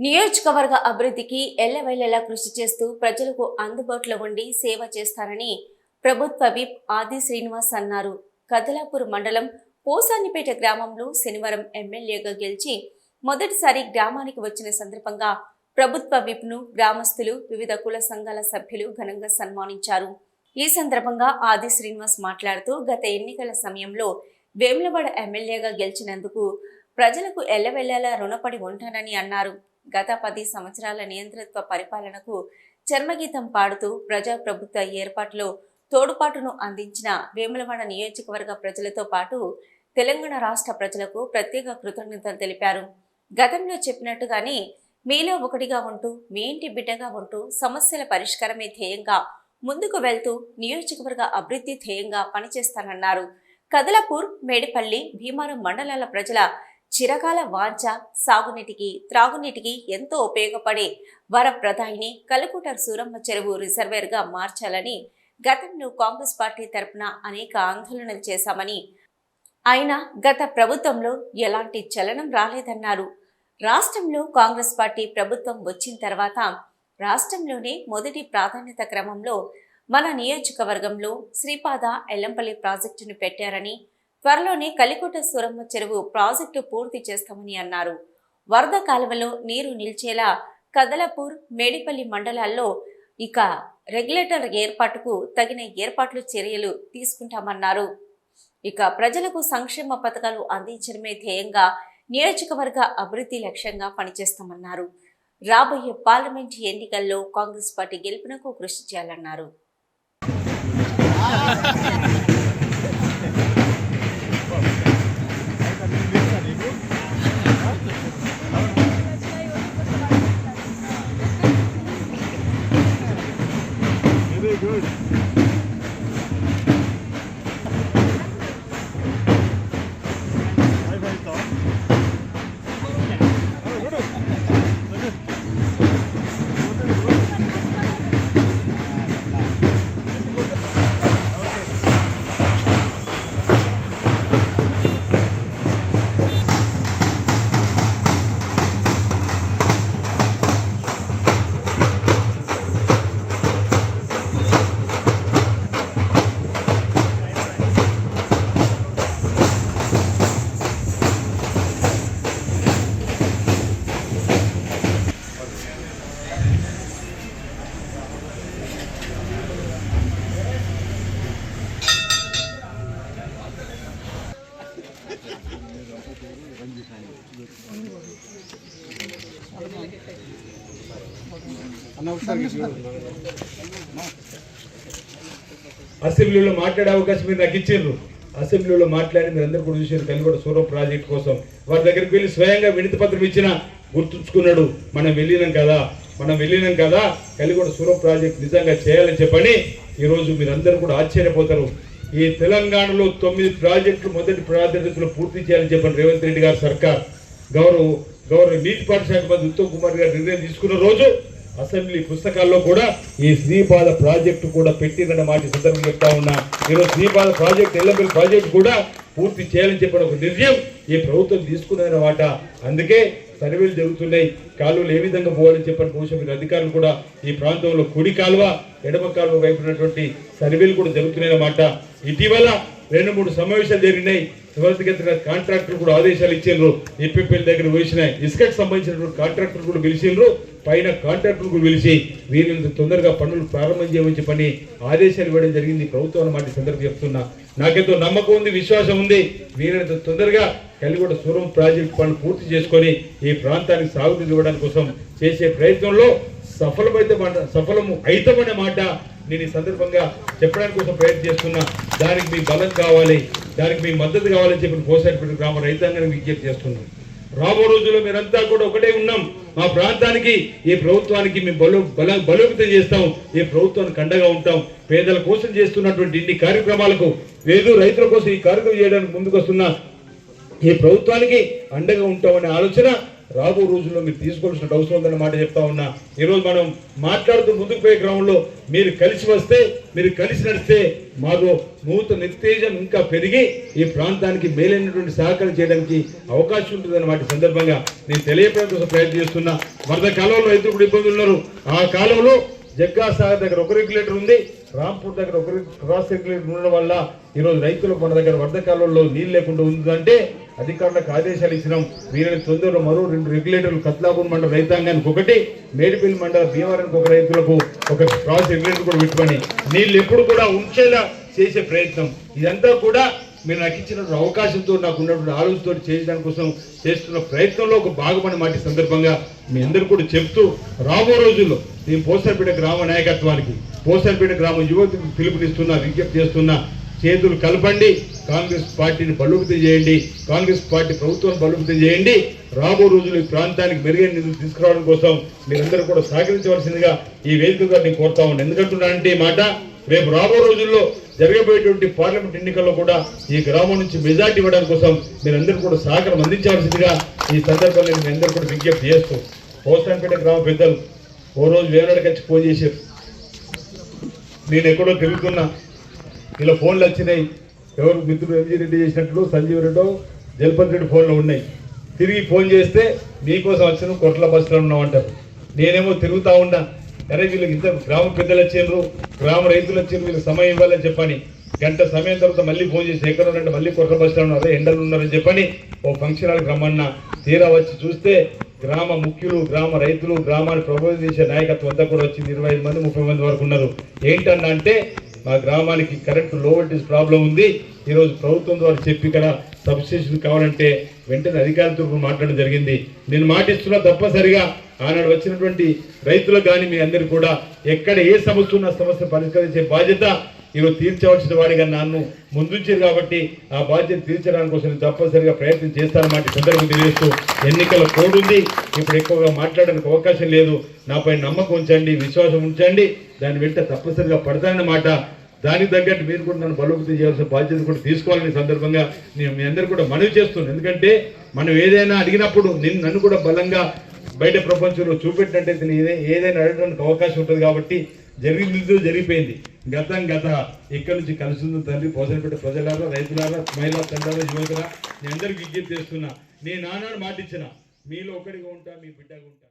నియోజకవర్గ అభివృద్ధికి ఎల్లవెల్లలా కృషి చేస్తూ ప్రజలకు అందుబాటులో ఉండి సేవ చేస్తారని ప్రభుత్వ విప్ ఆది శ్రీనివాస్ అన్నారు. కదలాపూర్ మండలం పోసానిపేట గ్రామంలో శనివారం ఎమ్మెల్యేగా గెలిచి మొదటిసారి గ్రామానికి వచ్చిన సందర్భంగా ప్రభుత్వ విప్ను గ్రామస్తులు వివిధ కుల సంఘాల సభ్యులు ఘనంగా సన్మానించారు. ఈ సందర్భంగా ఆది శ్రీనివాస్ మాట్లాడుతూ గత ఎన్నికల సమయంలో వేములవాడ ఎమ్మెల్యేగా గెలిచినందుకు ప్రజలకు ఎల్లవెల్లలా రుణపడి ఉంటానని అన్నారు. గత పది సంవత్సరాల నియంతృత్వ పరిపాలనకు చర్మగీతం పాడుతూ ప్రజా ప్రభుత్వ ఏర్పాటులో తోడుపాటును అందించిన వేములవాడ నియోజకవర్గ ప్రజలతో పాటు తెలంగాణ రాష్ట్ర ప్రజలకు ప్రత్యేక కృతజ్ఞతలు తెలిపారు. గతంలో చెప్పినట్టుగానే మీలో ఒకటిగా ఉంటూ మీ ఇంటి బిడ్డగా ఉంటూ సమస్యల పరిష్కారమే ధ్యేయంగా ముందుకు వెళ్తూ నియోజకవర్గ అభివృద్ధి ధ్యేయంగా పనిచేస్తానన్నారు. కదలపూర్ మేడిపల్లి భీమారం మండలాల ప్రజల చిరకాల వాంఛ సాగునీటికి త్రాగునీటికి ఎంతో ఉపయోగపడే వరప్రదాయిని కలకుటర్ సూరమ్మ చెరువు రిజర్వేర్గా మార్చాలని గతంలో కాంగ్రెస్ పార్టీ తరపున అనేక ఆందోళనలు చేశామని. అయినా గత ప్రభుత్వంలో ఎలాంటి చలనం రాలేదన్నారు. రాష్ట్రంలో కాంగ్రెస్ పార్టీ ప్రభుత్వం వచ్చిన తర్వాత రాష్ట్రంలోనే మొదటి ప్రాధాన్యత క్రమంలో మన నియోజకవర్గంలో శ్రీపాద ఎల్లంపల్లి ప్రాజెక్టును పెట్టారని త్వరలోనే కలికోట సూరమ్మ చెరువు ప్రాజెక్టు పూర్తి చేస్తామని అన్నారు. వరద కాలువలో నీరు నిలిచేలా కదలపూర్ మేడిపల్లి మండలాల్లో ఇక రెగ్యులేటర్ ఏర్పాటుకు తగిన ఏర్పాట్లు చర్యలు తీసుకుంటామన్నారు. ఇక ప్రజలకు సంక్షేమ పథకాలు అందించడమే ధ్యేయంగా నియోజకవర్గ అభివృద్ధి లక్ష్యంగా పనిచేస్తామన్నారు. రాబోయే పార్లమెంట్ ఎన్నికల్లో కాంగ్రెస్ పార్టీ గెలుపునకు కృషి చేయాలన్నారు. అసెంబ్లీలో మాట్లాడే అవకాశం మీరు నాకు ఇచ్చిండ్రు అసెంబ్లీలో మాట్లాడి మీరు అందరు కూడా చూసారు కలిగొడ సూరం ప్రాజెక్ట్ కోసం. వారి దగ్గరికి వెళ్ళి స్వయంగా వినతి పత్రం ఇచ్చిన గుర్తుంచుకున్నాడు. మనం వెళ్ళినాం కదా. మనం వెళ్ళినాం కదా. కలిగొడ సూరం ప్రాజెక్ట్ నిజంగా చేయాలని చెప్పని ఈరోజు మీరందరూ కూడా ఆశ్చర్యపోతారు. ఈ తెలంగాణలో తొమ్మిది ప్రాజెక్టులు మొదటి ప్రాధాన్యతలో పూర్తి చేయాలని చెప్పని రేవంత్ రెడ్డి గారు సర్కార్ గౌరవ గౌరవ నీటిపాటి శాఖ మంత్రి ఉత్తమ్ కుమార్ గారు నిర్ణయం తీసుకున్న రోజు అసెంబ్లీ పుస్తకాల్లో కూడా ఈ శ్రీపాద ప్రాజెక్టు కూడా పెట్టిందన్న మాట ఈ సందర్భం చెప్తా ఉన్నా. ఈరోజు శ్రీపాద ప్రాజెక్ట్ ఎల్లబెల్ ప్రాజెక్ట్ కూడా పూర్తి చేయాలని చెప్పిన ఒక నిర్ణయం ఈ ప్రభుత్వం తీసుకున్నదన్నమాట అందుకే సర్వేలు జరుగుతున్నాయి. కాలువలు ఏ విధంగా పోవాలని చెప్పని బహుశా మీరు అధికారులు కూడా ఈ ప్రాంతంలో కుడి కాలువ ఎడమ కాలువ వైపు ఉన్నటువంటి సర్వేలు కూడా జరుగుతున్నాయన్నమాట ఇటీవల రెండు మూడు సమావేశాలు జరిగినాయి. త్వరితగతిన కాంట్రాక్టర్ కూడా ఆదేశాలు ఇచ్చిండ్రు ఈపీపీఎల్ దగ్గర వచ్చినాయి ఇసుకకు సంబంధించినటువంటి కాంట్రాక్టర్ కూడా పిలిచిండ్రు పైన కాంట్రాక్టర్ కూడా పిలిచి వీరిని తొందరగా పనులు ప్రారంభం చేయమని చెప్పని ఆదేశాలు ఇవ్వడం జరిగింది. ప్రభుత్వం అన్నమాట సందర్భం చెప్తున్నా. నాకెంతో నమ్మకం ఉంది విశ్వాసం ఉంది. వీరిని తొందరగా కలిగొడ సూరం ప్రాజెక్ట్ పనులు పూర్తి చేసుకొని ఈ ప్రాంతానికి సాగునీరు ఇవ్వడానికి కోసం చేసే ప్రయత్నంలో సఫలమైతే మాట సఫలము అయితమనే మాట నేను ఈ సందర్భంగా చెప్పడానికి కోసం ప్రయత్నం చేస్తున్నా. దానికి మీ బలం కావాలి. దానికి మీ మద్దతు కావాలని చెప్పి పోసారిపేట గ్రామ రైతాంగానికి విజ్ఞప్తి చేస్తున్నాను రాబో రోజుల్లో మీరంతా కూడా ఒకటే ఉన్నాం. మా ప్రాంతానికి ఈ ప్రభుత్వానికి మేము బలో బల బలోపేతం చేస్తాం. ఈ ప్రభుత్వానికి అండగా ఉంటాం. పేదల కోసం చేస్తున్నటువంటి ఇన్ని కార్యక్రమాలకు వేదు రైతుల కోసం ఈ కార్యక్రమం చేయడానికి ముందుకు వస్తున్న ఈ ప్రభుత్వానికి అండగా ఉంటామనే ఆలోచన రాబో రోజుల్లో మీరు తీసుకోవాల్సిన అవసరం ఉందన్న మాట చెప్తా ఉన్నా. ఈరోజు మనం మాట్లాడుతూ ముందుకు పోయే క్రమంలో మీరు కలిసి వస్తే మీరు కలిసి నడిస్తే మాలో నూతన నిత్తేజం ఇంకా పెరిగి ఈ ప్రాంతానికి మేలైనటువంటి సహకారం చేయడానికి అవకాశం ఉంటుందన్న మాట సందర్భంగా నేను తెలియపడం కోసం ప్రయత్నం చేస్తున్నా. వరద కాలంలో రైతులు కూడా ఇబ్బందులు ఉన్నారు? ఆ కాలంలో జగ్గా సాగర్ దగ్గర ఒక రెగ్యులేటర్ ఉంది. రాంపూర్ దగ్గర ఒక క్రాస్ రెగ్యులేటర్ ఉండడం వల్ల ఈరోజు రైతులకు మన దగ్గర వరద కాలంలో నీళ్ళు లేకుండా ఉందంటే అధికారులకు ఆదేశాలు ఇచ్చినాం. వీరిని తొందరలో మరో రెండు రెగ్యులేటర్లు కత్లాపూర్ మండల రైతాంగానికి ఒకటి మేడిపల్లి మండల భీమవరానికి ఒక రైతులకు ఒక క్రాస్ రెగ్యులేటర్ కూడా పెట్టుకొని నీళ్ళు ఎప్పుడు కూడా ఉంచేలా చేసే ప్రయత్నం. ఇదంతా కూడా మీరు నాకు ఇచ్చినటువంటి అవకాశంతో నాకు ఉన్నటువంటి ఆలోచనతో చేయడానికి కోసం చేస్తున్న ప్రయత్నంలో ఒక భాగమని మాట సందర్భంగా మీ అందరు కూడా చెప్తూ రాబో రోజుల్లో నేను పోసరపేట గ్రామ నాయకత్వానికి పోసరపేట గ్రామ యువతకు పిలుపునిస్తున్నా విజ్ఞప్తి చేస్తున్నా చేతులు కలపండి. కాంగ్రెస్ పార్టీని బలోపేతం చేయండి. కాంగ్రెస్ పార్టీ ప్రభుత్వాన్ని బలోపేతం చేయండి. రాబో రోజులు ఈ ప్రాంతానికి మెరుగైన నిధులు తీసుకురావడం కోసం మీరందరూ కూడా సహకరించవలసిందిగా ఈ వేదికగా నేను కోరుతా ఉన్నాను. ఎందుకంటున్నానంటే ఈ మాట రేపు రాబో రోజుల్లో జరగబోయేటువంటి పార్లమెంట్ ఎన్నికల్లో కూడా ఈ గ్రామం నుంచి మెజార్టీ ఇవ్వడం కోసం మీరందరూ కూడా సహకారం అందించాల్సిందిగా ఈ సందర్భంలో నేను అందరూ కూడా విజ్ఞప్తి చేస్తూ పోస్తాన్పేట గ్రామ పెద్దలు ఓ రోజు వేలాడికి వచ్చి ఫోన్ చేశారు. నేను ఎక్కడో తిరుగుతున్నా. ఇలా ఫోన్లు వచ్చినాయి. ఎవరు మిత్రుడు ఎంజీ రెడ్డి చేసినట్లు సంజీవ్ రెడ్డో జలపతి రెడ్డి ఫోన్లో ఉన్నాయి. తిరిగి ఫోన్ చేస్తే మీకోసం వచ్చిన కొట్ల బస్సులో ఉన్నాం అంటారు నేనేమో తిరుగుతూ ఉన్నా. అరే వీళ్ళకి ఇంత గ్రామ పెద్దలు వచ్చిండ్రు గ్రామ రైతులు వచ్చిండ్రు వీళ్ళకి సమయం ఇవ్వాలని చెప్పని గంట సమయం తర్వాత మళ్ళీ ఫోన్ చేసి ఎక్కడ ఉన్నట్టు మళ్ళీ కొట్ల బస్సులో ఉన్నారు. ఎండలు ఉన్నారని చెప్పని ఓ ఫంక్షన్ హాల్కి రమ్మన్నా. తీరా వచ్చి చూస్తే గ్రామ ముఖ్యులు గ్రామ రైతులు గ్రామాన్ని ప్రభావితం చేసే నాయకత్వం అంతా కూడా వచ్చింది. ఇరవై ఐదు మంది ముప్పై మంది వరకు ఉన్నారు. ఏంటన్నా అంటే మా గ్రామానికి కరెంటు లో వోల్టేజ్ ప్రాబ్లం ఉంది. ఈరోజు ప్రభుత్వం ద్వారా చెప్పి ఇక్కడ సబ్స్టేషన్ కావాలంటే వెంటనే అధికారులతో మాట్లాడడం జరిగింది. నేను మాటిస్తున్నా తప్పనిసరిగా ఆనాడు వచ్చినటువంటి రైతులకు కానీ మీ అందరు కూడా ఎక్కడ ఏ సమస్య ఉన్న సమస్య పరిష్కరించే బాధ్యత ఈరోజు తీర్చవలసిన వాడిగా నన్ను ముందుంచారు కాబట్టి ఆ బాధ్యత తీర్చడానికి కోసం తప్పనిసరిగా ప్రయత్నం చేస్తానన్నమాట సందర్భం తెలియజేస్తూ. ఎన్నికల కోడ్ ఉంది. ఇప్పుడు ఎక్కువగా మాట్లాడడానికి అవకాశం లేదు. నాపై నమ్మకం ఉంచండి విశ్వాసం ఉంచండి. దాని వెంట తప్పనిసరిగా పడతానన్నమాట దానికి తగ్గట్టు మీరు కూడా నన్ను బలోపేతం చేయాల్సిన బాధ్యత కూడా తీసుకోవాలని సందర్భంగా నేను మీ అందరు కూడా మనవి చేస్తున్నాను. ఎందుకంటే మనం ఏదైనా అడిగినప్పుడు నేను నన్ను కూడా బలంగా బయట ప్రపంచంలో చూపెట్టినట్టయితే నేను ఏదైనా అడగడానికి అవకాశం ఉంటుంది కాబట్టి జరిగింది జరిగిపోయింది. గతం గత ఇక్కడి నుంచి కలిసి తల్లి. తండ్రి ప్రజలారా రైతులారా మహిళా తండ్రుల యువకుల నేను అందరికి విజ్ఞప్తి చేస్తున్నా. నేను నానాడు మాటిచ్చిన. మీలో ఒకటిగా ఉంటా మీ బిడ్డగా ఉంటా.